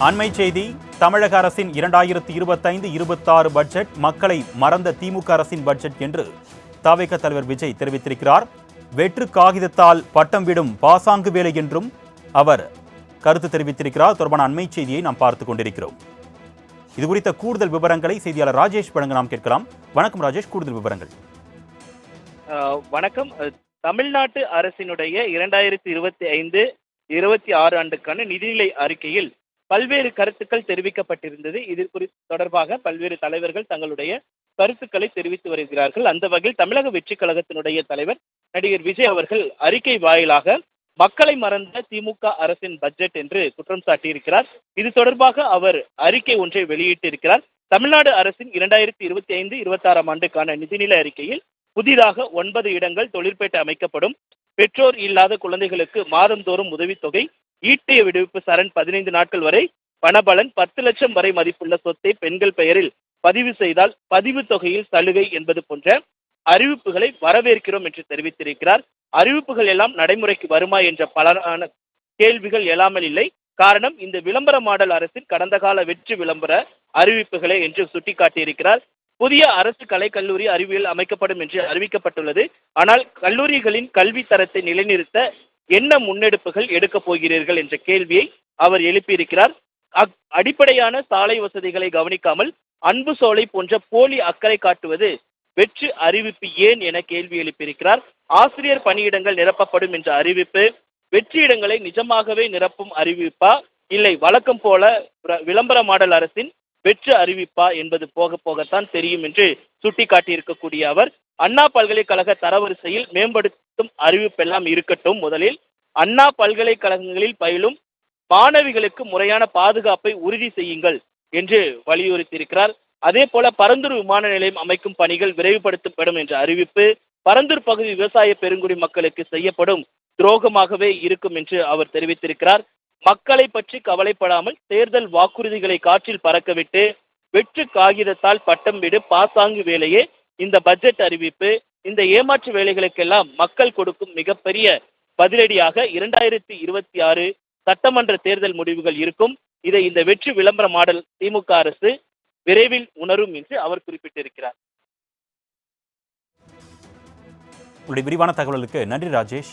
அண்மை செய்தி தமிழக அரசின் இரண்டாயிரத்தி இருபத்தைந்து இருபத்தாறு பட்ஜெட் மக்களை மறந்த திமுக அரசின் பட்ஜெட் என்று தவிக தலைவர் விஜய் தெரிவித்திருக்கிறார். வெற்று காகிதத்தால் பட்டம் விடும் பாசாங்கு வேலை என்றும் அவர் கருத்து தெரிவித்திருக்கிறார். தொடர்பான அண்மை செய்தியை நாம் பார்த்துக் கொண்டிருக்கிறோம். இது குறித்த கூடுதல் விவரங்களை செய்தியாளர் ராஜேஷ் வழங்க நாம் கேட்கலாம். வணக்கம் ராஜேஷ் கூடுதல் விவரங்கள். வணக்கம். தமிழ்நாட்டு அரசினுடைய இரண்டாயிரத்தி இருபத்தி ஐந்து இருபத்தி ஆறு ஆண்டுக்கான நிதிநிலை அறிக்கையில் பல்வேறு கருத்துக்கள் தெரிவிக்கப்பட்டிருந்தது. இது குறித்து தொடர்பாக பல்வேறு தலைவர்கள் தங்களுடைய கருத்துக்களை தெரிவித்து வருகிறார்கள். அந்த வகையில் தமிழக வெற்றி கழகத்தினுடைய தலைவர் நடிகர் விஜய் அவர்கள் அறிக்கை வாயிலாக மக்களை மறந்த திமுக அரசின் பட்ஜெட் என்று குற்றம் சாட்டியிருக்கிறார். இது தொடர்பாக அவர் அறிக்கை ஒன்றை வெளியிட்டிருக்கிறார். தமிழ்நாடு அரசின் இரண்டாயிரத்தி இருபத்தி ஐந்து இருபத்தி ஆறாம் ஆண்டுக்கான நிதிநிலை அறிக்கையில் புதிதாக ஒன்பது இடங்கள் தொழிற்பேட்டை அமைக்கப்படும். பெற்றோர் இல்லாத குழந்தைகளுக்கு மாதந்தோறும் உதவித்தொகை ஈட்டிய விடுவிப்பு சரண் பதினைந்து நாட்கள் வரை பணபலன் பத்து லட்சம் வரை மதிப்புள்ள சொத்தை பெண்கள் பெயரில் பதிவு செய்தால் பதிவு தொகையில் சலுகை என்பது போன்ற அறிவிப்புகளை வரவேற்கிறோம் என்று தெரிவித்திருக்கிறார். அறிவிப்புகள் எல்லாம் நடைமுறைக்கு வருமா என்ற பலரான கேள்விகள் எழாமல் இல்லை. காரணம் இந்த விளம்பர மாடல் அரசின் கடந்த கால வெற்றி விளம்பர அறிவிப்புகளே என்று சுட்டிக்காட்டியிருக்கிறார். புதிய அரசு கலைக்கல்லூரி அறிவியல் அமைக்கப்படும் என்று அறிவிக்கப்பட்டுள்ளது. ஆனால் கல்லூரிகளின் கல்வி தரத்தை நிலைநிறுத்த என்ன முன்னெடுப்புகள் எடுக்கப் போகிறீர்கள் என்ற கேள்வியை அவர் எழுப்பியிருக்கிறார். அக்- அடிப்படையான சாலை வசதிகளை கவனிக்காமல் அன்பு சோலை போன்ற போலி அக்கறை காட்டுவது வெற்று அறிவிப்பு ஏன் என கேள்வி எழுப்பியிருக்கிறார். ஆசிரியர் பணியிடங்கள் நிரப்பப்படும் என்ற அறிவிப்பு வெற்றியிடங்களை நிஜமாகவே நிரப்பும் அறிவிப்பா இல்லை வழக்கம் போல விளம்பர மாடல் அரசின் வெற்று அறிவிப்பா என்பது போக போகத்தான் தெரியும் என்று சுட்டிக்காட்டியிருக்கக்கூடிய அவர் அண்ணா பல்கலைக்கழக தரவரிசையில் மேம்படுத்தும் அறிவிப்பெல்லாம் இருக்கட்டும். முதலில் அண்ணா பல்கலைக்கழகங்களில் பயிலும் மாணவிகளுக்கு முறையான பாதுகாப்பை உறுதி செய்யுங்கள் என்று வலியுறுத்தியிருக்கிறார். அதே போல பரந்தூர் விமான நிலையம் அமைக்கும் பணிகள் விரைவுபடுத்தப்படும் என்ற அறிவிப்பு பரந்தூர் பகுதி விவசாய பெருங்குடி மக்களுக்கு செய்யப்படும் துரோகமாகவே இருக்கும் என்று அவர் தெரிவித்திருக்கிறார். மக்களை பற்றி கவலைப்படாமல் தேர்தல் வாக்குறுதிகளை காற்றில் பறக்கவிட்டு வெற்று காகிதத்தால் பட்டம் விடு பாசாங்கு வேலையே இந்த பட்ஜெட் அறிவிப்பு இந்த ஏமாற்று வேலைகளுக்கெல்லாம் மக்கள் கொடுக்கும் மிகப்பெரிய பதிலடியாக இரண்டாயிரத்தி இருபத்தி ஆறு சட்டமன்ற தேர்தல் முடிவுகள் இருக்கும். இதை இந்த வெற்றி விளம்பர மாடல் திமுக அரசு விரைவில் உணரும் என்று அவர் குறிப்பிட்டிருக்கிறார். உங்களுடைய விரிவான தகவலுக்கு நன்றி ராஜேஷ்.